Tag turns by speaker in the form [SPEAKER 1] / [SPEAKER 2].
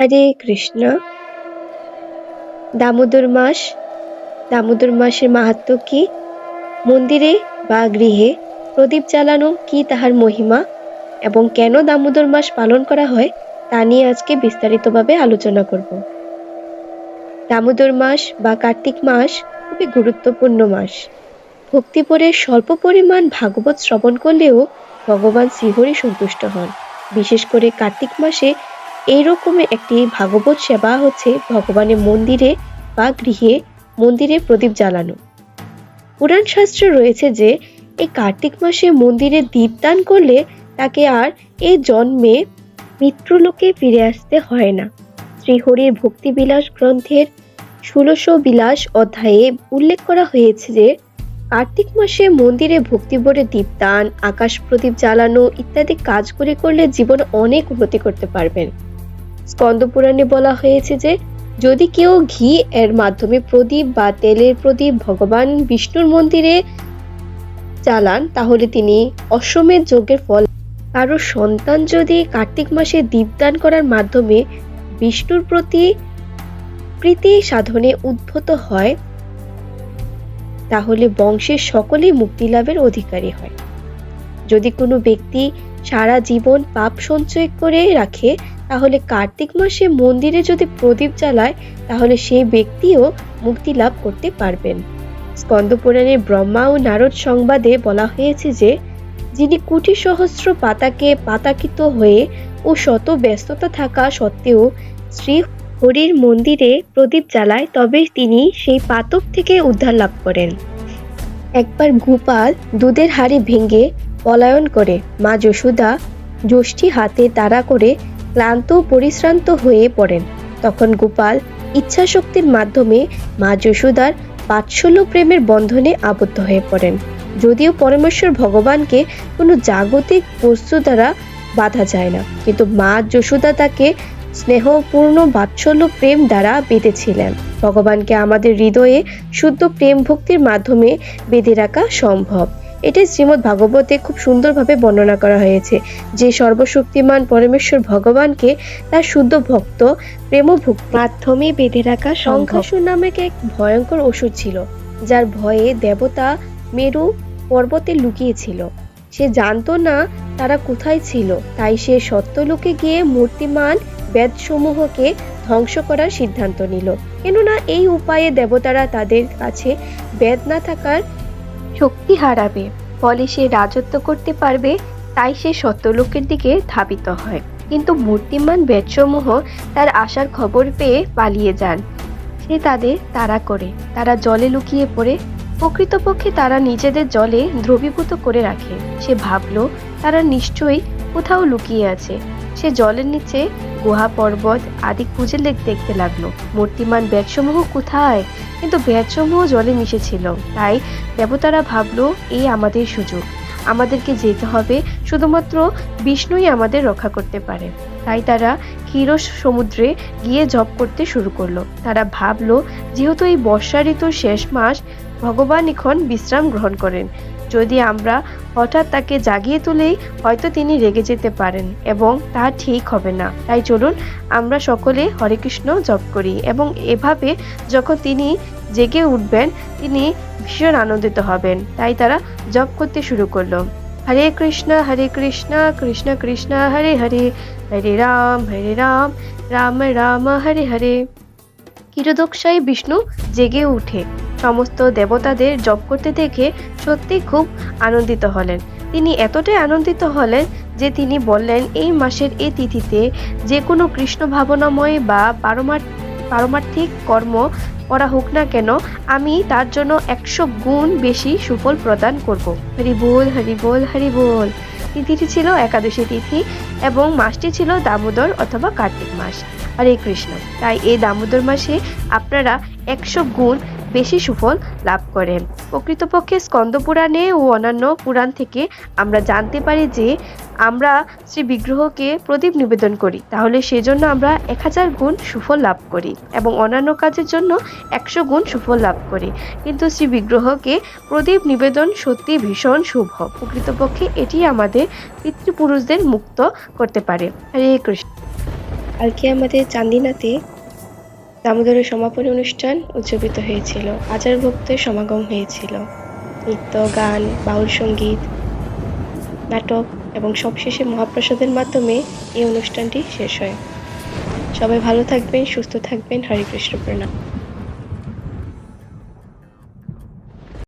[SPEAKER 1] হরে কৃষ্ণ দামোদর মাস দামোদর মাসের মাহাত্ম কি মন্দিরে বা গৃহে প্রদীপ জ্বালানো কি তাহার মহিমা এবং কেন দামোদর মাস পালন করা হয় তা নিয়ে আজকে বিস্তারিতভাবে আলোচনা করব দামোদর মাস বা কার্তিক মাস খুবই গুরুত্বপূর্ণ মাস ভক্তিপুরে স্বল্প পরিমাণ ভাগবত শ্রবণ করলেও ভগবান শ্রীহরি সন্তুষ্ট হন বিশেষ করে কার্তিক মাসে এইরকম একটি ভাগবত সেবা হচ্ছে ভগবানের মন্দিরে বা গৃহে মন্দিরে প্রদীপ জ্বালানো পুরাণ শাস্ত্রে রয়েছে যে এই কার্তিক মাসে মন্দিরে দীপদান করলে তাকে আর এই জন্মে মৃত্যুলোকে ফিরে আসতে হয় না শ্রীহরির ভক্তিবিলাস গ্রন্থের ষোলশ বিলাস অধ্যায়ে উল্লেখ করা হয়েছে যে কার্তিক মাসে মন্দিরে ভক্তিভরে দীপদান আকাশ প্রদীপ জ্বালানো ইত্যাদি কাজ করে করলে জীবন অনেক উন্নতি করতে পারবেন স্কন্দপুরাণে বলা হয়েছে যে যদি কেউ ঘি এর মাধ্যমে প্রদীপ বা তেলের প্রদীপ ভগবান বিষ্ণুর মন্দিরে চালান তাহলে তিনি অশ্বমের যজ্ঞের ফল কারো সন্তান যদি কার্তিক মাসে দীপদান করার মাধ্যমে বিষ্ণুর প্রতি প্রীতি সাধনে উদ্ভূত হয় তাহলে বংশের সকলে মুক্তি লাভের অধিকারী হয় যদি কোনো ব্যক্তি সারা জীবন পাপ সঞ্চয় করে রাখে তাহলে কার্তিক মাসে মন্দিরে যদি প্রদীপ জ্বালায় তাহলে সেই ব্যক্তিও মুক্তি লাভ করতে পারবেন স্কন্দপুরাণে ব্রহ্মা ও নারদ সংবাদে বলা হয়েছে যে যিনি কোটি সহস্র পাতাকে পাতাকিত হয়ে ও শত ব্যস্ততা থাকা সত্ত্বেও শ্রী হরির মন্দিরে প্রদীপ জ্বালায় তবে তিনি সেই পাতক থেকে উদ্ধার লাভ করেন একবার গোপাল দুধের হাড়ি ভেঙে পলায়ন করে মা যশোদা যষ্টি হাতে তাড়া করে ক্লান্ত পরিশ্রান্ত হয়ে পড়েন তখন গোপাল ইচ্ছাশক্তির মাধ্যমে মা যশোদার বাৎসল্য প্রেমের বন্ধনে আবদ্ধ হয়ে পড়েন যদিও পরমেশ্বর ভগবানকে কোনো জাগতিক বস্তু দ্বারা বাধা যায় না কিন্তু মা যশোদা তাকে স্নেহপূর্ণ বাৎসল্য প্রেম দ্বারা বেঁধেছিলেন ভগবানকে আমাদের হৃদয়ে শুদ্ধ প্রেম ভক্তির মাধ্যমে বেঁধে রাখা সম্ভব এটি শ্রীমদ ভাগবতে খুব সুন্দরভাবে বর্ণনা করা হয়েছে যে সর্বশক্তিমান পরমেশ্বর ভগবানকে তার শুদ্ধ ভক্ত প্রেমভুক্ত মাধ্যমে বেঁধে রাখা সংখ্যাসুর নামে এক ভয়ঙ্কর ওষুধ ছিল যার ভয়ে দেবতা মেরু পর্বতে লুকিয়েছিল সে জানতো না তারা কোথায় ছিল তাই সে সত্যলোকে গিয়ে মূর্তিমান বেদসমূহকে ধ্বংস করার সিদ্ধান্ত নিল কেননা এই উপায়ে দেবতারা তাদের কাছে বেদ না থাকার শক্তি হারাবে ফলে সে রাজত্ব করতে পারবে তাই সে সত্যলোকের দিকে ধাবিত হয় কিন্তু মূর্তিমান বেদসমূহ তার আসার খবর পেয়ে পালিয়ে যান সে তাদের তাড়া করে তারা জলে লুকিয়ে পড়ে প্রকৃতপক্ষে তারা নিজেদের জলে দ্রবীভূত করে রাখে সে ভাবল তারা নিশ্চয়ই কোথাও লুকিয়ে আছে সে জলের নিচে গুহা পর্বত আদি খুঁজে দেখতে লাগলো মূর্তিমান ব্যাটসমূহ কোথায় কিন্তু ব্যাটসমূহ জলে মিশেছিল তাই দেবতারা ভাবলো এই আমাদের সুযোগ আমাদেরকে যেতে হবে শুধুমাত্র বিষ্ণুই আমাদের রক্ষা করতে পারে তাই তারা ক্ষীরস সমুদ্রে গিয়ে জপ করতে শুরু করলো তারা ভাবলো যেহেতু এই বর্ষা ঋতুর শেষ মাস ভগবান এখন বিশ্রাম গ্রহণ করেন যদি আমরা হঠাৎ তাকে জাগিয়ে তুলেই হয়তো তিনি রেগে যেতে পারেন এবং তা ঠিক হবে না তাই চলুন আমরা সকলে হরে কৃষ্ণ জপ করি এবং এভাবে যখন তিনি জেগে উঠবেন তিনি ভীষণ আনন্দিত হবেন তাই তারা জপ করতে শুরু করলো হরে কৃষ্ণ হরে কৃষ্ণ কৃষ্ণ কৃষ্ণ হরে হরে হরে রাম হরে রাম রাম রাম হরে হরে কিরদোকশাই বিষ্ণু জেগে উঠে সমস্ত দেবতাদের জপ করতে দেখে সত্যি খুব আনন্দিত হলেন তিনি এতটাই আনন্দিত হলেন যে তিনি বললেন এই মাসের এই তিথিতে যে কোনো কৃষ্ণ ভাবনাময় বা পারমার্থিক কর্ম করা হোক না কেন আমি তার জন্য একশো গুণ বেশি সুফল প্রদান করব হরি বল হরি বল হরি বল তিথিটি ছিল একাদশী তিথি এবং মাসটি ছিল দামোদর অথবা কার্তিক মাস হরে কৃষ্ণ তাই এই দামোদর মাসে আপনারা একশো গুণ বেশি সুফল লাভ করেন প্রকৃতপক্ষে স্কন্দ পুরাণে ও অন্যান্য পুরাণ থেকে আমরা জানতে পারি যে আমরা শ্রী বিগ্রহকে প্রদীপ নিবেদন করি তাহলে সেজন্য আমরা এক হাজার গুণ সুফল লাভ করি এবং অন্যান্য কাজের জন্য একশো গুণ সুফল লাভ করি কিন্তু শ্রী বিগ্রহকে প্রদীপ নিবেদন সত্যি ভীষণ শুভ প্রকৃতপক্ষে এটি আমাদের পিতৃপুরুষদের মুক্ত করতে পারে হরে কৃষ্ণ
[SPEAKER 2] আর কি আমাদের চান্দিনাতে দামোদরের সমাপনী অনুষ্ঠান উদযাপিত হয়েছিল আচার ভক্তের সমাগম হয়েছিল নৃত্য গান বাউল সঙ্গীত নাটক এবং সবশেষে মহাপ্রসাদের মাধ্যমে এই অনুষ্ঠানটি শেষ হয় সবাই ভালো থাকবেন সুস্থ থাকবেন হরে কৃষ্ণ প্রণাম